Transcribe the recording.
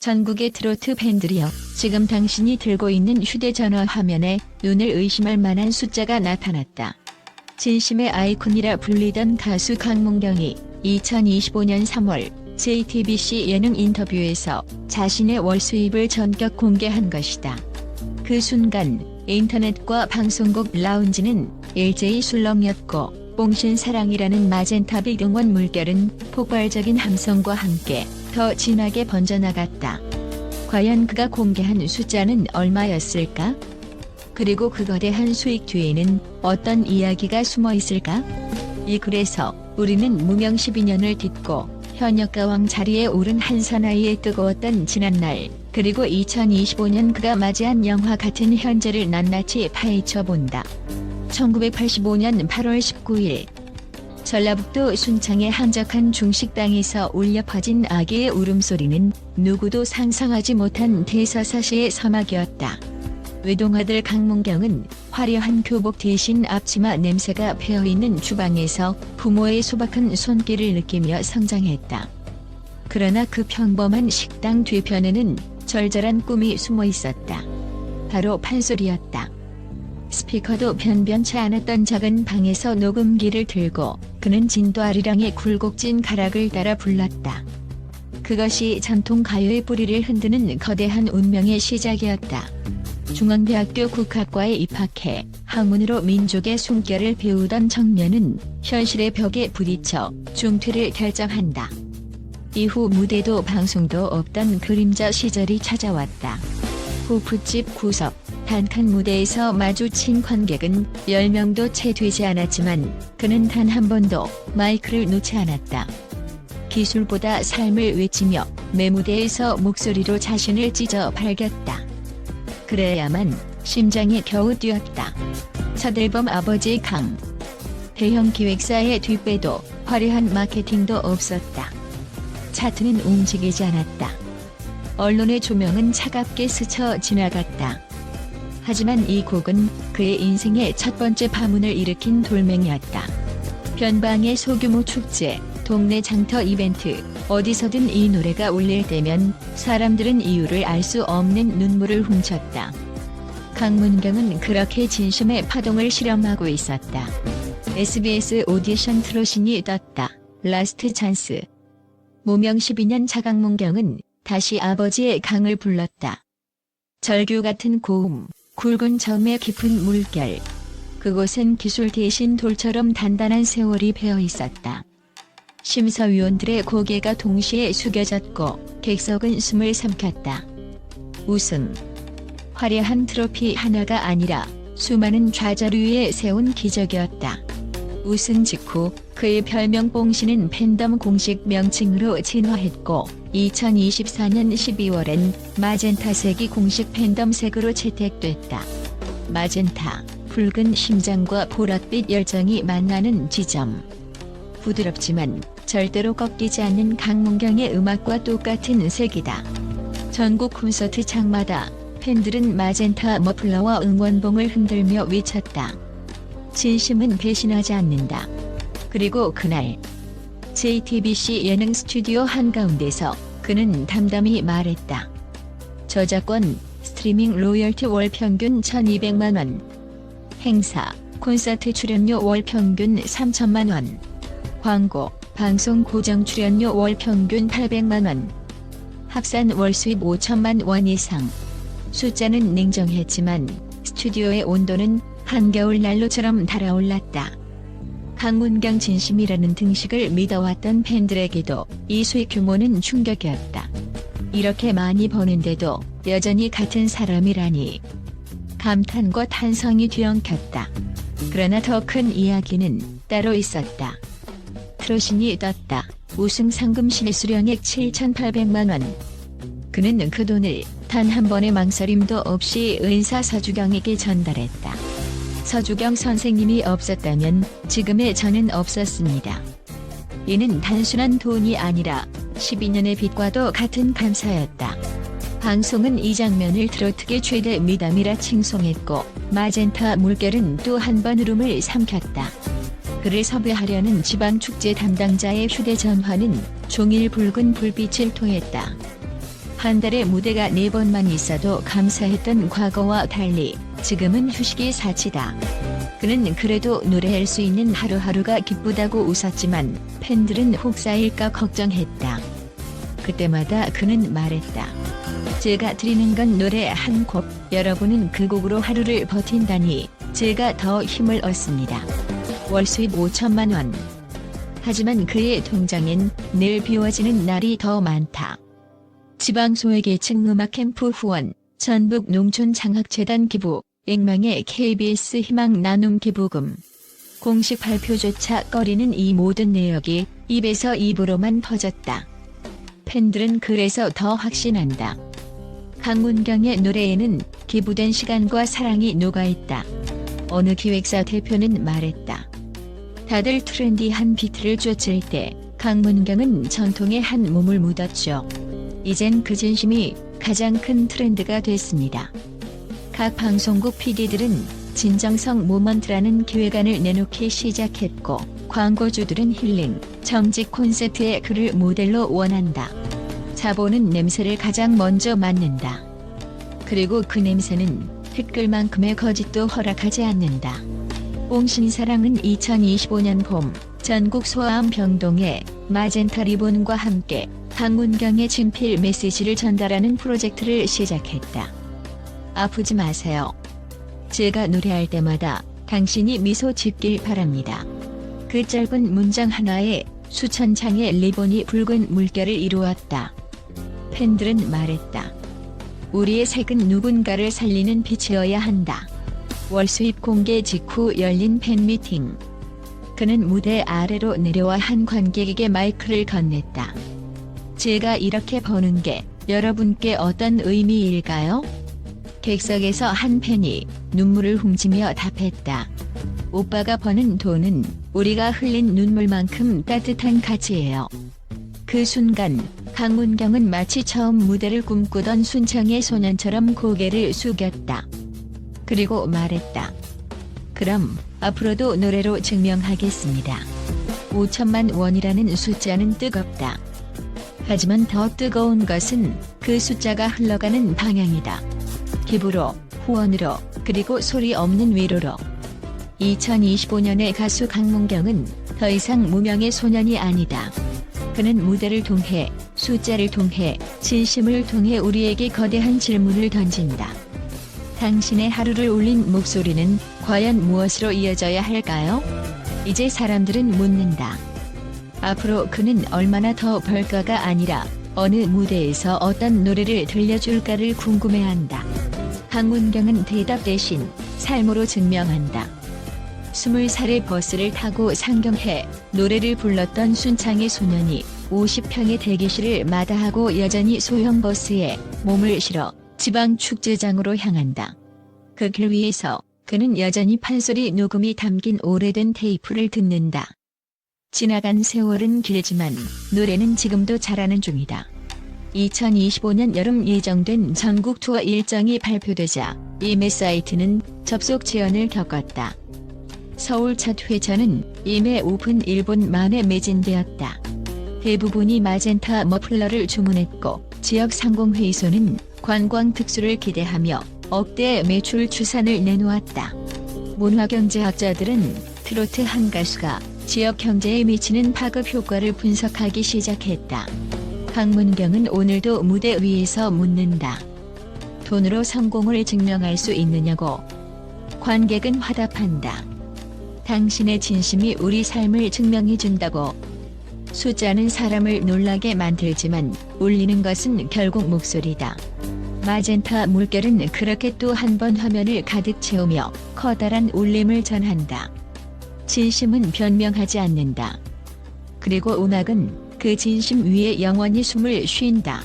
전국의 트로트 팬들이여 지금 당신이 들고 있는 휴대전화 화면에 눈을 의심할 만한 숫자가 나타났다. 진심의 아이콘이라 불리던 가수 강문경이 2025년 3월 JTBC 예능 인터뷰에서 자신의 월 수입을 전격 공개한 것이다. 그 순간 인터넷과 방송국 라운지는 일제히 술렁였고 뽕신 사랑이라는 마젠타 비등원 물결은 폭발적인 함성과 함께 더 진하게 번져나갔다. 과연 그가 공개한 숫자는 얼마였을까? 그리고 그 거대한 수익 뒤에는 어떤 이야기가 숨어 있을까? 이 글에서 우리는 무명 12년을 딛고 현역가왕 자리에 오른 한 사나이의 뜨거웠던 지난날 그리고 2025년 그가 맞이한 영화 같은 현재를 낱낱이 파헤쳐 본다. 1985년 8월 19일 전라북도 순창의 한적한 중식당에서 울려 퍼진 아기의 울음소리는 누구도 상상하지 못한 대서사시의 서막이었다. 외동아들 강문경은 화려한 교복 대신 앞치마 냄새가 배어있는 주방에서 부모의 소박한 손길을 느끼며 성장했다. 그러나 그 평범한 식당 뒤편에는 절절한 꿈이 숨어 있었다. 바로 판소리였다. 스피커도 변변치 않았던 작은 방에서 녹음기를 들고 그는 진도 아리랑의 굴곡진 가락을 따라 불렀다. 그것이 전통 가요의 뿌리를 흔드는 거대한 운명의 시작이었다. 중앙대학교 국악과에 입학해 학문으로 민족의 숨결을 배우던 청년은 현실의 벽에 부딪혀 중퇴를 결정한다. 이후 무대도 방송도 없던 그림자 시절이 찾아왔다. 호프집 구석 단칸 무대에서 마주친 관객은 10명도 채 되지 않았지만 그는 단 한 번도 마이크를 놓지 않았다. 기술보다 삶을 외치며 매무대에서 목소리로 자신을 찢어 밝혔다. 그래야만 심장이 겨우 뛰었다. 서들범 아버지 강. 대형 기획사의 뒷배도 화려한 마케팅도 없었다. 차트는 움직이지 않았다. 언론의 조명은 차갑게 스쳐 지나갔다. 하지만 이 곡은 그의 인생의 첫 번째 파문을 일으킨 돌멩이였다. 변방의 소규모 축제, 동네 장터 이벤트, 어디서든 이 노래가 울릴 때면 사람들은 이유를 알 수 없는 눈물을 훔쳤다. 강문경은 그렇게 진심의 파동을 실험하고 있었다. SBS 오디션 트로신이 떴다. 라스트 찬스. 무명 12년 차 강문경은 다시 아버지의 강을 불렀다. 절규 같은 고음, 굵은 점의 깊은 물결. 그곳은 기술 대신 돌처럼 단단한 세월이 배어 있었다. 심사위원들의 고개가 동시에 숙여졌고 객석은 숨을 삼켰다. 우승. 화려한 트로피 하나가 아니라 수많은 좌절 위에 세운 기적이었다. 우승 직후 그의 별명 뽕씨는 팬덤 공식 명칭으로 진화했고 2024년 12월엔 마젠타색이 공식 팬덤 색으로 채택됐다. 마젠타, 붉은 심장과 보랏빛 열정이 만나는 지점. 부드럽지만 절대로 꺾이지 않는 강문경의 음악과 똑같은 색이다. 전국 콘서트 장마다 팬들은 마젠타 머플러와 응원봉을 흔들며 외쳤다. 진심은 배신하지 않는다. 그리고 그날 JTBC 예능 스튜디오 한가운데서 그는 담담히 말했다. 저작권, 스트리밍 로열티 월 평균 1200만 원. 행사, 콘서트 출연료 월 평균 3천만 원. 광고, 방송 고정 출연료 월 평균 800만 원. 합산 월 수입 5천만 원 이상. 숫자는 냉정했지만 스튜디오의 온도는 한겨울 난로처럼 달아올랐다. 강문경 진심이라는 등식을 믿어왔던 팬들에게도 이 수익 규모는 충격이었다. 이렇게 많이 버는데도 여전히 같은 사람이라니. 감탄과 탄성이 뒤엉켰다. 그러나 더 큰 이야기는 따로 있었다. 트로신이 떴다. 우승 상금 실수령액 7,800만 원. 그는 그 돈을 단 한 번의 망설임도 없이 은사 서주경에게 전달했다. 서주경 선생님이 없었다면 지금의 저는 없었습니다. 이는 단순한 돈이 아니라 12년의 빚과도 같은 감사였다. 방송은 이 장면을 트로트계 최대 미담이라 칭송했고 마젠타 물결은 또 한 번 울음을 삼켰다. 그를 섭외하려는 지방축제 담당자의 휴대전화는 종일 붉은 불빛을 통했다. 한 달에 무대가 네 번만 있어도 감사했던 과거와 달리 지금은 휴식이 사치다. 그는 그래도 노래할 수 있는 하루하루가 기쁘다고 웃었지만 팬들은 혹사일까 걱정했다. 그때마다 그는 말했다. 제가 드리는 건 노래 한 곡, 여러분은 그 곡으로 하루를 버틴다니 제가 더 힘을 얻습니다. 월 수입 5천만 원. 하지만 그의 통장엔 늘 비워지는 날이 더 많다. 지방소외계층 음악 캠프 후원, 전북 농촌 장학재단 기부, 액망의 KBS 희망 나눔 기부금. 공식 발표조차 꺼리는 이 모든 내역이 입에서 입으로만 퍼졌다. 팬들은 그래서 더 확신한다. 강문경의 노래에는 기부된 시간과 사랑이 녹아있다. 어느 기획사 대표는 말했다. 다들 트렌디한 비트를 쫓을 때 강문경은 전통의 한 몸을 묻었죠. 이젠 그 진심이 가장 큰 트렌드가 됐습니다. 각 방송국 PD들은 진정성 모먼트라는 기획안을 내놓기 시작했고 광고주들은 힐링, 정직 콘셉트의 그를 모델로 원한다. 자보는 냄새를 가장 먼저 맡는다. 그리고 그 냄새는 티끌만큼의 거짓도 허락하지 않는다. 옹신사랑은 2025년 봄 전국 소아암 병동에 마젠타 리본과 함께 강문경의 진필 메시지를 전달하는 프로젝트를 시작했다. 아프지 마세요. 제가 노래할 때마다 당신이 미소 짓길 바랍니다. 그 짧은 문장 하나에 수천 장의 리본이 붉은 물결을 이루었다. 팬들은 말했다. 우리의 색은 누군가를 살리는 빛이어야 한다. 월 수입 공개 직후 열린 팬미팅. 그는 무대 아래로 내려와 한 관객에게 마이크를 건넸다. 제가 이렇게 버는 게 여러분께 어떤 의미일까요? 객석에서 한 팬이 눈물을 훔치며 답했다. 오빠가 버는 돈은 우리가 흘린 눈물만큼 따뜻한 가치예요. 그 순간 강문경은 마치 처음 무대를 꿈꾸던 순창의 소년처럼 고개를 숙였다. 그리고 말했다. 그럼 앞으로도 노래로 증명하겠습니다. 5천만 원이라는 숫자는 뜨겁다. 하지만 더 뜨거운 것은 그 숫자가 흘러가는 방향이다. 기부로, 후원으로, 그리고 소리 없는 위로로. 2025년의 가수 강문경은 더 이상 무명의 소년이 아니다. 그는 무대를 통해, 숫자를 통해, 진심을 통해 우리에게 거대한 질문을 던진다. 당신의 하루를 울린 목소리는 과연 무엇으로 이어져야 할까요? 이제 사람들은 묻는다. 앞으로 그는 얼마나 더 벌까가 아니라 어느 무대에서 어떤 노래를 들려줄까를 궁금해한다. 강문경은 대답 대신 삶으로 증명한다. 20살의 버스를 타고 상경해 노래를 불렀던 순창의 소년이 50평의 대기실을 마다하고 여전히 소형 버스에 몸을 실어 지방 축제장으로 향한다. 그 길 위에서 그는 여전히 판소리 녹음이 담긴 오래된 테이프를 듣는다. 지나간 세월은 길지만 노래는 지금도 자라는 중이다. 2025년 여름 예정된 전국 투어 일정이 발표되자 이메 사이트는 접속 제한을 겪었다. 서울 첫 회차는 이메 오픈 1분 만에 매진되었다. 대부분이 마젠타 머플러를 주문했고 지역 상공회의소는 관광 특수를 기대하며 억대 매출 추산을 내놓았다. 문화경제학자들은 트로트 한 가수가 지역 경제에 미치는 파급 효과를 분석하기 시작했다. 강문경은 오늘도 무대 위에서 묻는다. 돈으로 성공을 증명할 수 있느냐고. 관객은 화답한다. 당신의 진심이 우리 삶을 증명해준다고. 숫자는 사람을 놀라게 만들지만 울리는 것은 결국 목소리다. 마젠타 물결은 그렇게 또 한 번 화면을 가득 채우며 커다란 울림을 전한다. 진심은 변명하지 않는다. 그리고 음악은 그 진심 위에 영원히 숨을 쉰다.